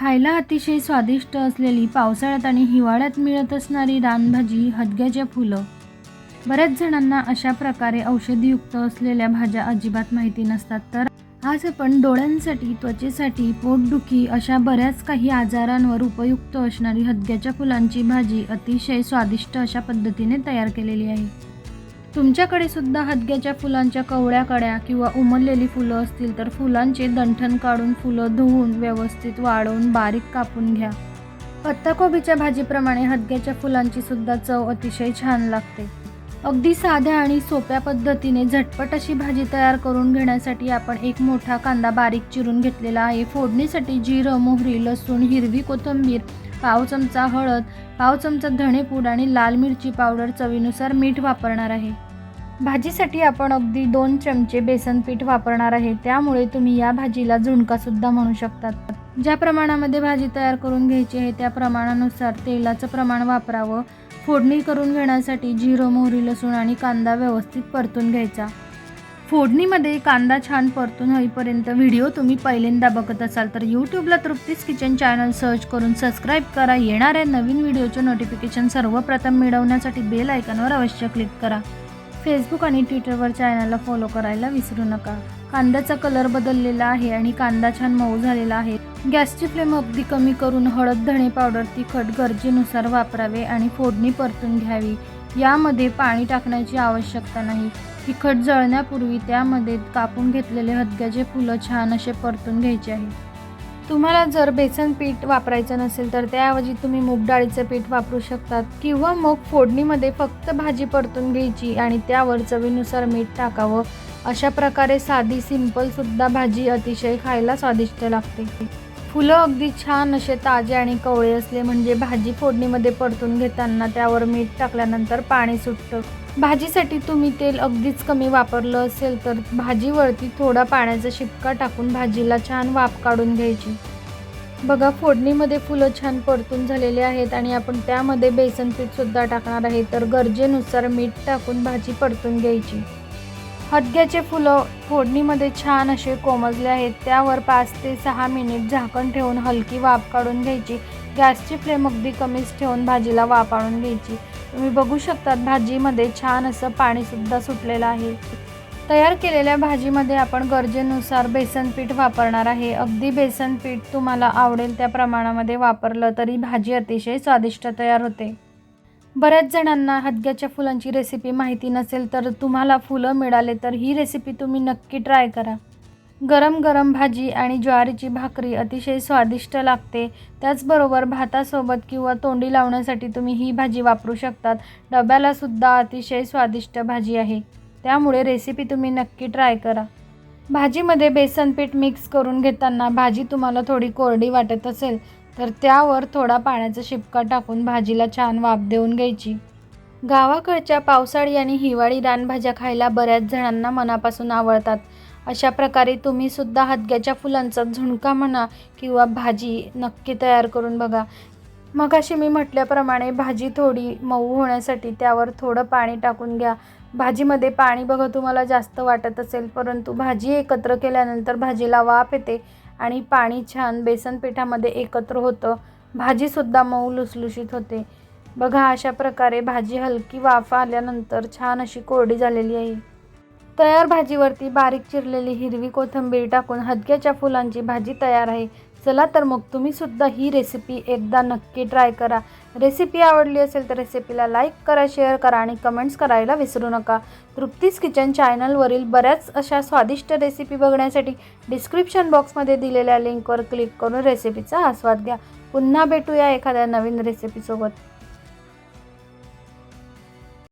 खायला अतिशय स्वादिष्ट असलेली पावसाळ्यात आणि हिवाळ्यात मिळत असणारी रानभाजी हदग्याच्या फुलं. बऱ्याच जणांना अशा प्रकारे औषधीयुक्त असलेल्या भाज्या अजिबात माहिती नसतात. तर आज आपण डोळ्यांसाठी त्वचेसाठी पोटदुखी अशा बऱ्याच काही आजारांवर उपयुक्त असणारी हदग्याच्या फुलांची भाजी अतिशय स्वादिष्ट अशा पद्धतीने तयार केलेली आहे. तुमच्याकडे सुद्धा हदग्याच्या फुलांच्या कवळ्या कड्या किंवा उमललेली फुलं असतील तर फुलांचे दंठण काढून फुलं धुवून व्यवस्थित वाळवून बारीक कापून घ्या. पत्ताकोबीच्या भाजीप्रमाणे हदग्याच्या फुलांची सुद्धा चव अतिशय छान लागते. अगदी साध्या आणि सोप्या पद्धतीने झटपट अशी भाजी तयार करून घेण्यासाठी आपण एक मोठा कांदा बारीक चिरून घेतलेला आहे. फोडणीसाठी जिरं मोहरी लसूण हिरवी कोथिंबीर पाव चमचा हळद पाव चमचा धणेपूड आणि लाल मिरची पावडर चवीनुसार मीठ वापरणार आहे. भाजीसाठी आपण अगदी दोन चमचे बेसन पीठ वापरणार आहे. त्यामुळे तुम्ही या भाजीला झुणकासुद्धा म्हणू शकतात. ज्या प्रमाणामध्ये भाजी तयार करून घ्यायची आहे त्या प्रमाणानुसार तेलाचं प्रमाण वापरावं. फोडणी करून घेण्यासाठी जिरं मोहरी लसूण आणि कांदा व्यवस्थित परतून घ्यायचा. फोडणीमध्ये कांदा छान परतून होईपर्यंत व्हिडिओ तुम्ही पहिल्यांदा बघत असाल तर यूट्यूबला तृप्तीस किचन चॅनल सर्च करून सबस्क्राईब करा. येणाऱ्या नवीन व्हिडिओचे नोटिफिकेशन सर्वप्रथम मिळवण्यासाठी बेल आयकॉनवर अवश्य क्लिक करा. फेसबुक आणि ट्विटरवर चॅनलला फॉलो करायला विसरू नका. कांद्याचा कलर बदललेला आहे आणि कांदा छान मऊ झालेला आहे. गॅसची फ्लेम अगदी कमी करून हळद धणे पावडर तिखट गरजेनुसार वापरावे आणि फोडणी परतून घ्यावी. यामध्ये पाणी टाकण्याची आवश्यकता नाही. तिखट जळण्यापूर्वी त्यामध्ये कापून घेतलेले हदग्याचे फुलं छान असे परतून घ्यायचे आहे. तुम्हाला जर बेसन पीठ वापरायचं नसेल तर त्याऐवजी तुम्ही मूग डाळीचं पीठ वापरू शकतात किंवा मग फोडणीमध्ये फक्त भाजी परतून घ्यायची आणि त्यावर चवीनुसार मीठ टाकावं. अशा प्रकारे साधी सिंपलसुद्धा भाजी अतिशय खायला स्वादिष्ट लागते. फुलं अगदी छान असे ताजे आणि कवळे असले म्हणजे भाजी फोडणीमध्ये परतून घेताना त्यावर मीठ टाकल्यानंतर पाणी सुटतं. भाजीसाठी तुम्ही तेल अगदीच कमी वापरलं असेल तर भाजीवरती थोडा पाण्याचा शिपका टाकून भाजीला छान वाफ काढून घ्यायची. बघा फोडणीमध्ये फुलं छान परतून झालेले आहेत आणि आपण त्यामध्ये बेसन पीठसुद्धा टाकणार आहे तर गरजेनुसार मीठ टाकून भाजी परतून घ्यायची. हदग्याचे फुलं फोडणीमध्ये छान असे कोमजले आहेत. त्यावर पाच ते सहा मिनिट झाकण ठेवून हलकी वाफ काढून घ्यायची. गॅसची फ्लेम अगदी कमीच ठेवून भाजीला वाफ आणून घ्यायची. तुम्ही बघू शकतात भाजीमध्ये छान असं पाणीसुद्धा सुटलेलं आहे. तयार केलेल्या भाजीमध्ये आपण गरजेनुसार बेसन पीठ वापरणार आहे. अगदी बेसन पीठ तुम्हाला आवडेल त्या प्रमाणामध्ये वापरलं तरी भाजी अतिशय स्वादिष्ट तयार होते. बऱ्याच जणांना हदग्याच्या फुलांची रेसिपी माहिती नसेल तर तुम्हाला फुलं मिळाले तर ही रेसिपी तुम्ही नक्की ट्राय करा. गरम गरम भाजी आणि ज्वारीची भाकरी अतिशय स्वादिष्ट लागते. त्याचबरोबर भातासोबत किंवा तोंडी लावण्यासाठी तुम्ही ही भाजी वापरू शकतात. डब्यालासुद्धा अतिशय स्वादिष्ट भाजी आहे. त्यामुळे रेसिपी तुम्ही नक्की ट्राय करा. भाजीमध्ये बेसन पीठ मिक्स करून घेताना भाजी तुम्हाला थोडी कोरडी वाटत असेल तर त्यावर थोडा पाण्याचा शिपका टाकून भाजीला छान वाफ देऊन घ्यायची. गावाकडच्या पावसाळी आणि हिवाळी रानभाज्या खायला बऱ्याच जणांना मनापासून आवडतात. अशा प्रकारे तुम्ही सुद्धा हदग्याच्या फुलांचा झुणका म्हणा किंवा भाजी नक्की तयार करून बघा. मग अशी मी म्हटल्याप्रमाणे भाजी थोडी मऊ होण्यासाठी त्यावर थोडं पाणी टाकून घ्या. भाजीमध्ये पाणी बघा तुम्हाला जास्त वाटत असेल परंतु भाजी एकत्र केल्यानंतर भाजीला वाफ येते. आणि पाणी छान बेसन पिठामध्ये एकत्र होतं. भाजीसुद्धा मऊ लुसलुशीत होते. बघा अशा प्रकारे भाजी हलकी वाफ आल्यानंतर छान अशी कोरडी झालेली आहे. तयार भाजीवरती बारीक चिरलेली हिरवी कोथिंबीर टाकून हदक्याच्या फुलांची भाजी तयार आहे. चला तर मग तुम्ही सुद्धा ही रेसिपी एकदा नक्की ट्राय करा. रेसिपी आवडली असेल तर रेसिपीला लाईक करा शेअर करा आणि कमेंट्स करायला विसरू नका. तृप्तीस किचन चॅनलवरील बऱ्याच अशा स्वादिष्ट रेसिपी बघण्यासाठी डिस्क्रिप्शन बॉक्समध्ये दिलेल्या लिंकवर क्लिक करून रेसिपीचा आस्वाद घ्या. पुन्हा भेटूया एखाद्या नवीन रेसिपीसोबत